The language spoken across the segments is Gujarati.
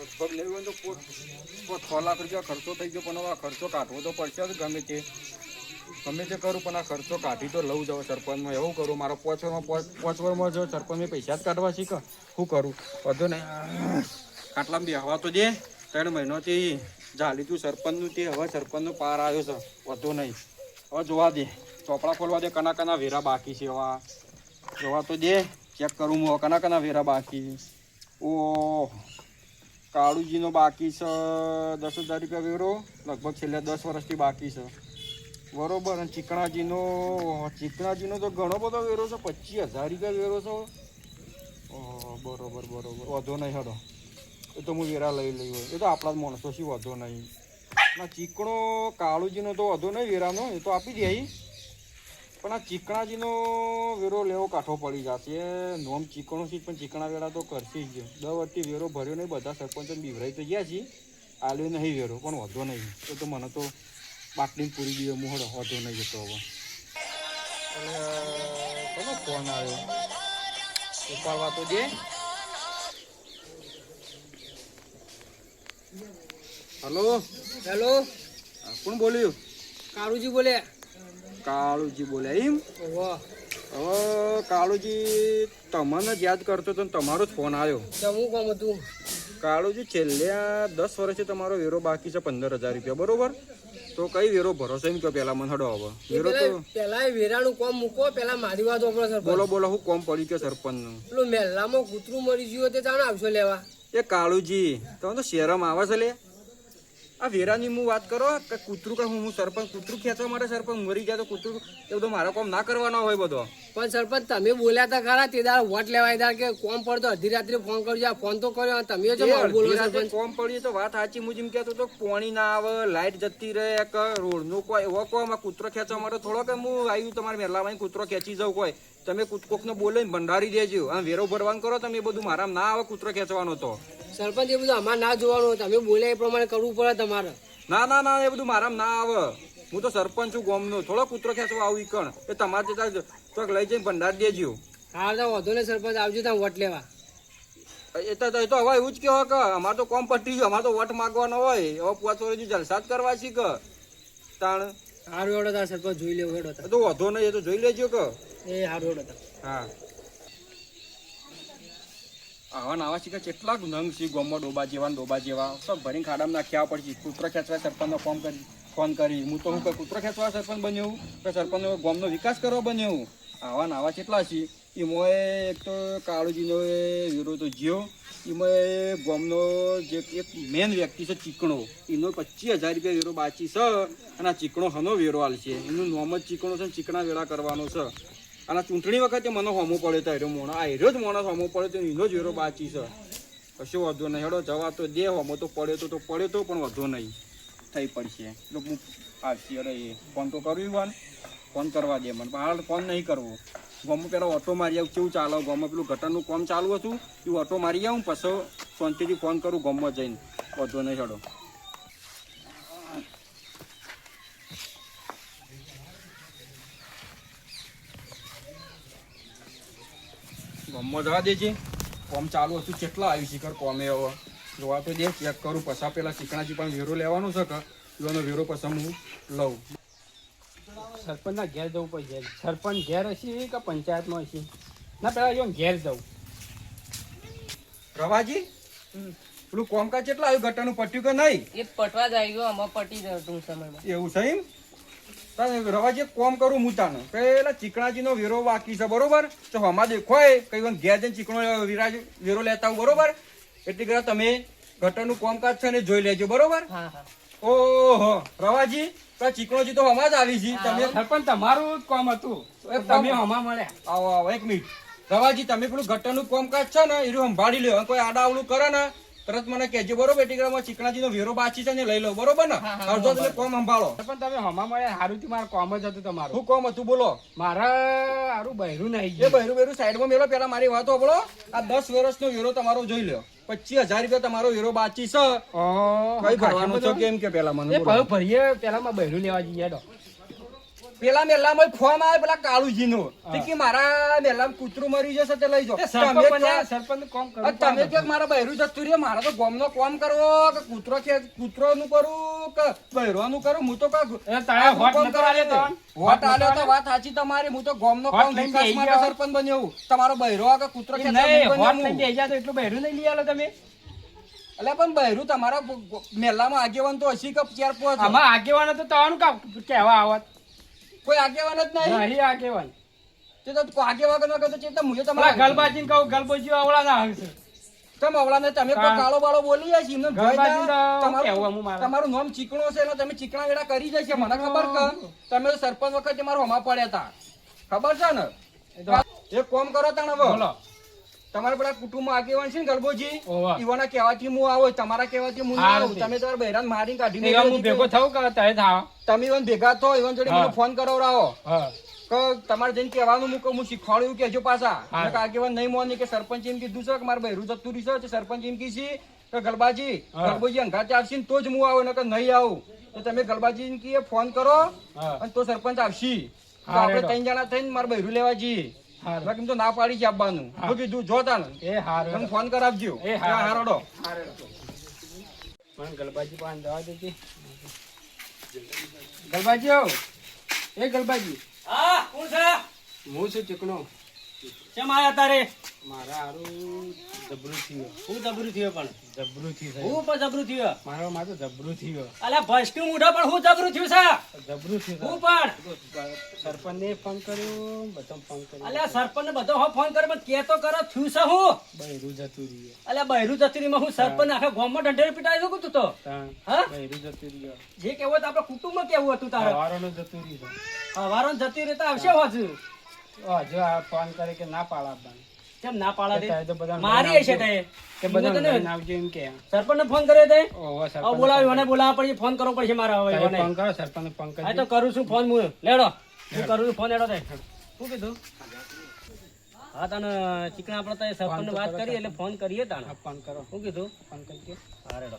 લગભગ લેવી હોય તો છ લાખ રૂપિયા ખર્ચો થઈ ગયો, પણ હવે આ ખર્ચો કાઢવો તો પડશે જ ગમે તે. ગમે તે કરું, પણ આ ખર્ચો કાઢી તો લઉં જાઉં સરપંચમાં. એવું કરું, મારો પાંચ વર્ષમાં પાંચ વર્ષમાં જો સરપંચમાં પૈસા જ કાઢવા શીખ શું કરું? વધુ નહીં આટલા બે હવા તો દે. ત્રણ મહિનોથી જાલી તું સરપંચનું તે હવે સરપંચનો પાર આવ્યો છે. વધુ નહીં. હવે જોવા દે. ચોપડા ખોલવા દે, કના કના વેરા બાકી છે હવા જોવા તો દે. ચેક કરું હું કના કના વેરા બાકી. ઓ કાળુજીનો બાકી છે દસ હજાર રૂપિયા વેરો. લગભગ છેલ્લા દસ વર્ષથી બાકી છે. બરોબર, અને ચીકણાજીનો ચીકણાજીનો તો ઘણો બધો વેરો છે, પચીસ હજાર રૂપિયા વેરો છે. બરોબર બરોબર. વધો નહીં હડો. એ તો હું વેરા લઈ લઈ હોય. એ તો આપણા જ માણસો શું વધો નહીં. ના, ચીકણો, કાળુજીનો તો વધો નહીં વેરાનો. એ તો આપી દે પણ આ ચીકણાજીનો વેરો લેવો કાઠો પડી જશે. નોમ ચીકણો છે પણ ચીકણા વેળા તો કરશે જ. દર વર્ષથી વેરો ભર્યો નહીં બધા સરપંચ બીવરાઈ તો ગયા છીએ. આલ્યો નહીં વેરો પણ વધો નહીં. તો તો મને તો બાટલી પૂરી દીધો મુહડો વધો નહીં જતો હવે. કોનો ફોન આવ્યો? ઉપાડવા તો જે હલો? હેલો? કોણ બોલ્યું? કારુજી બોલે કાળુજી બોલે એમ? હવે કાળુજી તમને જ યાદ કરતો હતો તમારો જ ફોન આવ્યો. હું કોમ હતું? કાળુજી છેલ્લે દસ વર્ષથી તમારો વેરો બાકી છે પંદર હજાર રૂપિયા બરોબર? તો કઈ વેરો ભરોસો એમ કહો પેલા મને હડો હવે? વેરો તો પેલા વેરાનું કોમ મૂકો પેલા મારી વાત વાપરો સર બોલો બોલો હું કોમ પડી ગયો સરપંચનું. પેલું મહેલામાં કૂતરું મરી ગયું તે જાણ આવશો લેવા. એ કાળુજી તમે તો શેરમ આવે છે લે. આ વેરાની હું વાત કરો કે કૂતરું કે હું હું સરપંચ કૂતરું ખેંચવા માટે સરપંચ મરી જાય તો કૂતરું એ બધો મારો કોમ ના કરવાનો હોય બધો. પણ સરપંચ તમે બોલ્યા હતા ખરા તે દાડ વોટ લેવાય દાર કે કોમ પડતો અડધી રાત્રે ફોન કરજો આ ફોન તો કર્યો તમે જો બોલો સરપંચ. કોમ પડી તો વાત સાચી હું જેમ કહેતો તો પાણી ના આવે લાઈટ જતી રહે કે રોડનું કોઈ એવો કોમ કૂતરો ખેંચવા માટે થોડો કે હું આવ્યું તમારા મહેલામાં કૂતરો ખેંચી જાઉં કોઈ તમે કોકને બોલે ભંડારી દેજો. આ વેરો ભરવાનું કરો તમે એ બધું મારા ના આવે કૂતરો ખેંચવાનો તો. સરપંચ એ બધું અમારે ના જોવાનું. તમે બોલ્યા એ પ્રમાણે કરવું પડે તમારે. ના ના ના એ બધું મારા ના આવે. હું તો સરપંચ છું ગામનો. થોડો કૂતરો ખેંચવા આવું કણ એ તમારે જતા ચોક લઈ જઈને ભંડાર દેજો. હા તો વધુ ને સરપંચ આવજો ત્યાં વોટ લેવા. એ તો એ તો હવે એવું જ કહેવા કે અમારે તો કોમ પટી ગયો. અમારે તો વટ માગવાનો હોય. હવે પાંચ જલસા જ કરવા છે કે? તાણ? હારું હેડો તાર સરપંચ જોઈ લેવું હેડો તો વધો નહીં એ તો જોઈ લેજો કે. એ હારું હેડો હા. આવા નાવા શીખે કેટલા નંગ છે, ગોમમાં ડોબા જેવા ડોબા જેવા. સબ ભરીને ખાડામાં નાખ્યા પડશે કૂતરો ખેંચવા સરપંચનો ફોન કરી ફોન કરી. હું તો હું કોઈ કૂતરો ખેંચવા સરપંચ બન્યો કે સરપંચનો ગામનો વિકાસ કરવા બન્યો આવા નાવા કેટલા છે? એમાં એક તો કાળુજીનો એ વીરો તો જીઓ એમાં ગોમનો જે એક મેન વ્યક્તિ છે, ચીકણો. એનો પચીસ હજાર રૂપિયા વેરો બાચી છે અને આ ચીકણો હનો વેરો હાલ છે. એનું નોમ જ ચીકણો છે ચીકણા વેળા કરવાનો છે. અને ચૂંટણી વખતે મને હોમો પડ્યો તો હેરો મોણો. આ હેરો જ માણસ હોમો પડ્યો તો એનો જ હેરો બાચી છે. કશો વધો નહીં. હેડો જવા તો દે. હોમો તો પડ્યો તો તો પડ્યો તો, પણ વધો નહીં. થઈ પડશે. એટલે હું આવશે. અરે એ ફોન તો કરવી વન. ફોન કરવા દે મને. પણ ફોન નહીં કરવો. ગામમાં પેલા ઓટો મારી આવું કેવું ચાલો? ગમે પેલું ગટરનું કામ ચાલુ હતું એ ઓટો મારી આવું પછી શાંતિથી ફોન કરું ગામમાં જઈને. વાંધો નહીં, હેડો. ગમમાં જવા દેજે. કોમ ચાલુ હતું કેટલા આવ્યું શીખર કોમે હવે જોવા તો દે ચેક કરું. પછા પેલા શીખણાજી પણ વેરો લેવાનો છે કે એનો વેરો પછી હું લઉં. સરપંચના ઘેર જવું પડશે સરપંચ ઘેર હશે કે પંચાયતમાં હશે? ના પેલા જો ઘેર જવું રવાજી પેલું કોમકાજ કેટલા આવ્યું? ઘટાનું પટ્યું કે નહીં? એ પટવા જ આવી ગયો આમાં પટી જતું સમયમાં. એવું છે એમ? રવાજી કોમ કરું હું તાને? પેલા ચીકણાજીનો વેરો બાકી છે બરોબર? તો હમા દેખોય કઈ વાર ઘેર જઈને ચીકણો વિરાજ વેરો લેતા બરોબર? એટલે કરા તમે ગટરનું કોમકાજ છે ને જોઈ લેજો બરોબર? હા હા. ઓહો રવાજી તો ચીકણોજી તો હમા જ આવી છે. તમે પણ તમારું જ કામ હતું. તમે હમા મળ્યા. આવો આવો એક મિનિટ. રવાજી તમે પેલું ગટરનું કામકાજ છે ને એ સંભાળી લ્યો. કોઈ આડા આવડું કરે ને તરત મને કેજો બરોબર ટીકડામાં ચીકણાજી નો વેરો બાચી છે ને લઈ લો બરોબર ને? અડધો તમે કોમ સંભાળો. પણ તમે હમા મળે હારું થી મારું કોમ જ હતું તમારું. શું કોમ હતું બોલો? મારા હારું બહેરું નહીં એ બહેરું બહેરું સાઈડમાં મેલો પેલા મારી વાત સાંભળો આ દસ વર્ષનો વેરો તમારો જોઈ લ્યો. પચીસ હજાર રૂપિયા તમારો વેરો બાચી છે. કઈ ભરવાનો છો કેમ કે પેલા મને બોલો. ભરીએ પેલા માં બહેરું લેવા જઈએ પેલા મેલામાં ફોર્મ આવે પેલા કાળુજીનો. નું કે મારા મેલા કૂતરું મરી જશે તે લઈ જાઓ. તમે સરપંચ પડે. મારા બહેરું જતું રહ્યો? મારા તો ગોમનો કોમ કરવો કે કૂતરો કે કૂતરોનું કરું કે બૈરોનું કરું? હું તો વોટ આલ્યો તો? વાત સાચી તમારી. હું તો ગોમ નો કોમ વિકાસ માટે સરપંચ બન્યો તમારો બહેરો કે કૂતરો તો એટલું બહેરું નહીં લઈ આલો તમે. એટલે પણ બહેરું તમારા મેલામાં આગેવાન તો હશે કપ ચાર પાંચ આમાં આગેવાન તો કામ કહેવા આવત કોઈ આગેવાન જ નહીં? નહીં આગેવાન. તે તો કોઈ આગેવાન ન કરતો ચેતા મુજે તમારા ગલબાજીને કહું ગલબાજી આવડા ના આવશે તમે અવળાને તમે કોઈ કાળો બાળો બોલી જાય એમને ગલબાજી તમારું- કેવું અમુક મારે. તમારું નામ ચીકણો છે એટલે તમે ચીકણા વેડા કરી જાય છે મને ખબર કે તમે સરપંચ વખતે મારા હમા પડ્યા હતા. ખબર છે ને? એ એક કોમ કરો તણ હવે. તમારા બધા કુટુંબમાં આગેવાન છે ને ગરબોજી ઓવા. ઈવાના કહેવાથી હું આવો તમારા કહેવાથી હું ના આવું. તમે તમારા બહેરાન મારી કાઢી હું ભેગો. થવું કે તારે થાવ. તમે ઈવન ભેગા થો ઈવન જોડે મને ફોન કરાવડાવો. હા. કે તમારે જઈને કહેવાનું મૂકો હું શીખવાડ્યું કેજો પાછા. આગેવાન નહીં મોની કે સરપંચ એમ કીધું છે કે મારે બહેરું જતું રહ્યું છે સરપંચ એમ કીધી કે ગલબાજી ગલબોજી અંગા અંગાતે આવશે ને તો જ હું આવું નકર નહીં આવું. તો તમે ગલબાજી કે ફોન કરો અને તો સરપંચ આવશી. આપડે આપણે ત્રણ જણા થઈને મારે બહેરું લેવા જઈએ. બાકી તો ના પાડી છે આપવાનું. હું. કીધું જોતા ને એ હારું તમે ફોન કરાવજો. એ હારોડો ગલબાજી દેજે. ગલબાજી આવ એ ગલબાજી. હા કોણ છે? હું છું ચીકણો. કેમ આયા તારે? મારા હારું જબરું થયો. હું જબરું થયો પણ? જબરું થયું હું પણ જબરું થયો. મારો માથું જબરું થયો. અલ્યા ભસ્ટું મૂઢો પણ હું જબરું થયું છે. જબરું થયું હું પણ. સરપંચને ફોન કર્યો બધા ફોન કર્યો. અલ્યા સરપંચ બધો હો ફોન કરે પણ કે તો કરો થયું છે હું? બૈરું જતું રહ્યું. અલ્યા હું સરપંચ આખા ગામમાં ઢંઢેરી પીટાઈ શકું તું તો? હા બૈરું જતું રહ્યું. જે કેવું કુટુંબમાં હતું તારે. સવારનું જતું રહ્યું હવારો જતું રહેતા આવશે હોજુ. હજુ આ ફોન કરે કે ના પાડ આપવાનું કેમ ના પાડા દે મારી હશે તે. કે બધા તો આવજો એમ કે. સરપંચ ને ફોન કર્યો તે? ઓહો સરપંચ બોલાવી મને બોલાવવા પડશે ફોન કરવો પડશે મારા હવે મને. ફોન કરો સરપંચ ફોન હા કરજો. તો કરું છું ફોન હું. લેડો. હું કરું છું ફોન એડો તે. શું કીધું? હા તને ચીકણા આપણે તો સરપંચ ને વાત કરી એટલે ફોન કરીએ તાને ફોન કરો. શું કીધું? ફોન કરજો હા રેડો.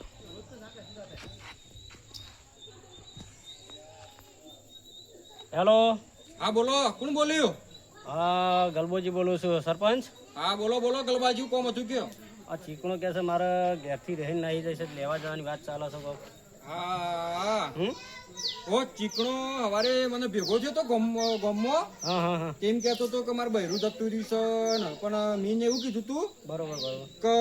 હેલો. હા બોલો. કોણ બોલ્યું? હા ગલબોજી બોલું છું સરપંચ. હા, બોલો બોલો, ગલબાજુ, કોમ હતું કયો આ ચીકણો કે છે, મારે ઘેરથી રહીને નાહી જશે લેવા જવાની વાત ચાલે છે. હા. ઓ ચીકણો હવારે મને ભેગો થયો તો ગમો ગમો. તેમ કહેતો હતો કે મારે બૈરું જતું રહ્યું છે પણ મીને એવું કીધું તું બરોબર બરોબર. કે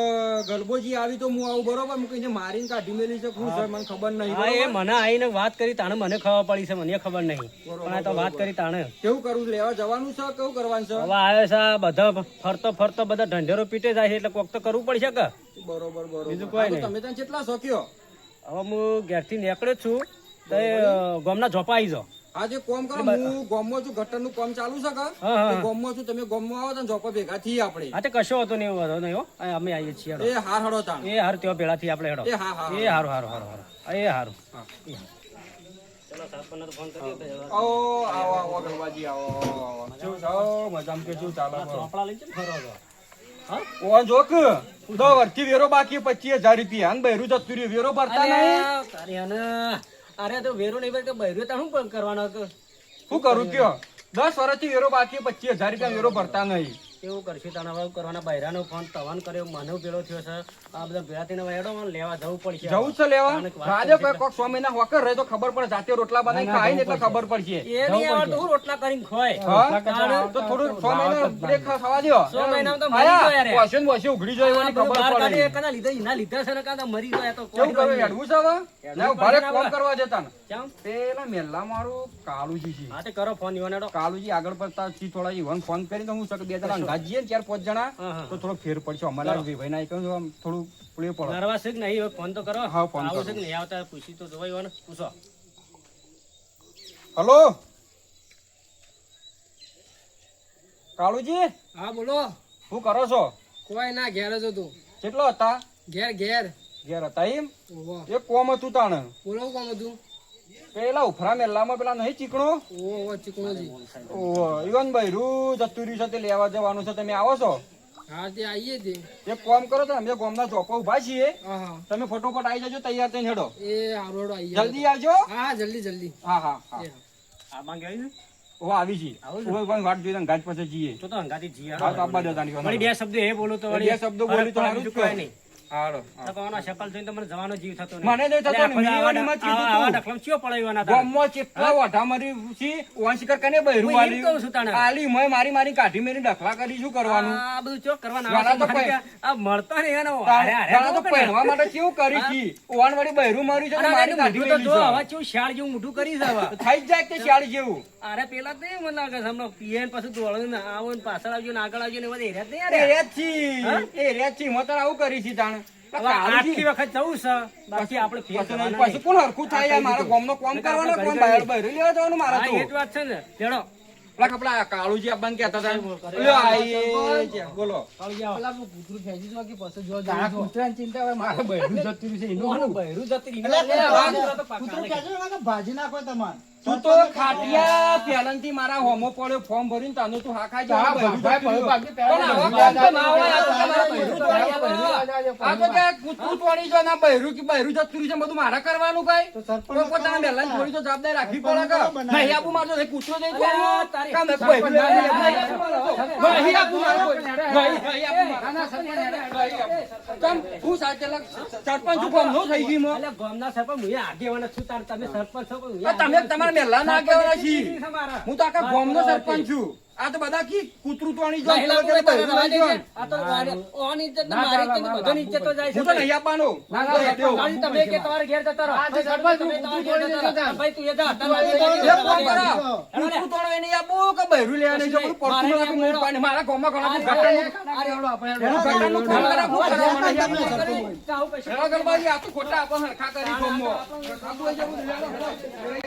ગલબોજી આવી તો હું આવું બરોબર. હું કહીને મારીને કાઢી મેલી છે. શું મને ખબર નહીં હા એ મને આવીને વાત કરી તાણે મને ખબર પડી છે મને ખબર નહીં. પણ તો વાત કરી તાણે. કેવું કરવું લેવા જવાનું છે કેવું કરવાનું છે? હવે આવે છે બધા ફરતો ફરતો બધા ઢંઢેરો પીટે જાય છે એટલે કોક તો કરવું પડશે કે? બરોબર બરોબર. બીજું કોઈ નહીં. તમે ત્યાં કેટલા શોખ્યો? હવે હું ઘેરથી નીકળ્યો જ છું તો ગામના ઝોપા આવી જાઓ. આ જે કોમ કરો હું ગોમમાં છું ગટરનું કામ ચાલુ છે કે હા હા ગોમમાં છું તમે ગોમમાં આવો તો જોપા ભેગા થઈએ આપણે. હા તે કશો હતો નહીં વધો નહીં હો. અમે આવીએ છીએ એ હાર હડો તા એ હાર ત્યાં ભેળા થી આપણે હડો. એ હા હા એ હારું હારું હારું હારું. એ હારું. ચલો સરપંચને તો ફોન આવો આવો આવો આવો કે ચાલે ચોપડા ફરો હા? જોક? દો વર્ષથી વેરો બાકી પચીસ હજાર રૂપિયા. અને બહેરું જતું રહ્યું. વેરો ભરતા નહીં? અરે તો વેરો નહીં ભરે કે બૈરું તાર શું કરવાનો? શું કરું કયો? દસ વર્ષથી વેરો બાકી પચીસ હજાર રૂપિયા વેરો ભરતા નહીં. કેવું કરશું તને હવે કરવાના બૈરાનો ફોન તવાન કર્યો મને ભેળો થયો છે. આ બધા ભેળા થઈને મને લેવા જવું પડશે જવું છે લેવા? રાજે કોઈ કોક સ્વામી ના હોકર રહે તો ખબર પડે જાતે રોટલા બનાવી ખાય ને એટલે ખબર પડશે. એ નહીં આવડતું હું રોટલા કરીને ખોય તો થોડું છ મહિના બ્રેક ખાવા દો. છ મહિના તો મરી ગયો યાર. વોશિંગ વોશિંગ ઉઘડી જાય એવાની ખબર પડે. એકાના લીધે એના લીધે છે ને કાં તો મરી ગયા તો કેવું કરે હેડવું છે હવે? ના ભારે કોમ કરવા જતા ને. કેમ? પેલા મેલ્લા મારું કાલુજી છે. હા તે કરો ફોન ઈવન કાલુજી આગળ પડતા થી થોડા ઈવન ફોન કરીને તો હું સક બે અંગાત જઈએ ને ચાર પાંચ જણા. તો થોડો ફેર પડશે. અમારા ભાઈ ના કહ્યું આમ થોડું પુલે પડે. નર્વસ છે કે નહીં? ફોન તો કરો. હા, ફોન આવું છે કે નહીં? આવતા પૂછી તો જોવાય ને. પૂછો. હલો? કાળુજી? હા બોલો. શું કરો છો? કોઈ ના ઘેર જ હતું. કેટલો હતા? ઘેર ઘેર. ઘેર હતા એમ? એ એક કોમ હતું તાણે. બોલો કોમ હતું? પેલા ઉફરા મેલ્લામાં પેલા નહીં ચીકણો? ઓહો ચીકણોજી. ઓહો, ઈવન બૈરું જતું રહ્યું છે તે લેવા જવાનું છે. તમે આવો છો? હા તે આવીએ તે. એક કામ કરો તો અમે ગોમના ચોપા ઊભા છીએ. તમે ફટોફટ આવી જજો તૈયાર થઈને હેડો. એ હારોડો આવીએ જલ્દી આવજો. હા જલ્દી જલ્દી. હા હા હા. આ માંગે આવી ઓ આવી જોઈને ગાજ પાસે જઈએ. તો તો હંગાથી જી હા તો આબા જતા બે શબ્દ એ બોલો તો બે શબ્દો બોલી તો જ. નહીં હાલો. તો શકલ જોઈને તો મને જવાનો જીવ થતો નહીં. મને નહીં થતો એટલે મેં આખો કીધું આવા તું. ચિયો પડાવ્યો તારે? ચેટલા વાઢા મારી છી વાંશિકર કને બહેરું આલી. કહું છું આલી મય મારી મારી કાઢી મેરી ડખલા કરી શું કરવાનું? આ બધું કરવાના છે. પૈ- આ મળતો નહીં એનો. હારે હારે તો પહેરવા માટે કેવું કરી છી? ઓવાન વાળી બહેરું માર્યું છે મારી કાઢી તો જો, હવે ચેવું શાળ જેવું મોઢું કરી છે હવે. થઈ જાય કે શાળી જેવું. અરે પેલા તો એમ લાગે છે, હમણાં પીએ ને પાછું દોડ્યું ને આવો ને પાછળ આવજો ને આગળ આવજો ને બધે હેર્યા જ નહીં એ યાર. રેત છી. એ રેત છી. મેં આવું કરી છી તાણે. આટલી વખત જવું છે. બાકી આપણે ફેર પછી કોણ હરખું થાય યાર? મારા ગામનો કોમ કરવાનો કોમ બહાર બહાર લેવા જવાનું મારા તો. એ જ વાત છે ને. કપડા કાળુજી આપણને કેતા હતા. બોલો ચિંતા હોય મારે બહેરું જતું રહ્યું છે બહેરું જતી ભાજી નાખો તમારે. તું તો ખાટિયા પહેલાંથી મારા હોમો પડ્યો ફોર્મ ભરીને તાનો તું હાકા જ પણ આવો કોમ ના હોય, આ તો તમારા તોડી આ તો કે કૂતરું તોડી જો ના બહેરું કે બહેરું જતું છે બધું મારા કરવાનું કઈ તો પોતાના મહેલાને થોડી તો જવાબદારી રાખવી પડે કે? નહીં આપું મારતો એ કૂતરો નહીં અરે તોડવો. તારી- કાં મેં બહેરું લેવા નહીં આપું. મારે. નહીં, આપું. નહીં હું સાચેલા સરપંચ છું, નો થઈ ગઈ મો. એટલે ગામના સરપંચ હું આગેવાન છું તાર તમે સરપંચ છો તમે તમારા મહેલા ના કહેવાના છીએ હું તો આખા ગામનો સરપંચ છું આ તો બધા કી કૂતરું તોડી જો રવા બહેરું દેજે. આ તો ઓની ઇજ્જત ને મારી ઇજ્જત ને બધાની ઇજ્જત તો જાય છે હું તો નહીં આપવાનો ના, ના, તમે કે તમારે ઘેર જતા રહો. આ સરપંચનું તમારા કૂતરું ઘેર જતા ભાઈ તું એ જા. ફોન. કૂતરું તોડવા એને આપો કે બહેરું લેવા નહીં જો પડતું લાગે મોર પાણી. મારા ગામમાં ઘણા ગટરનું- આ રેવડો આપણે નું ફોન કરા હું કરા મને યાદ તમે નહીં. સરપંચ. આવું કશું હેલો ગણબાજી, આ તો ખોટા આપો હરખા કરી ગામમાં. તો.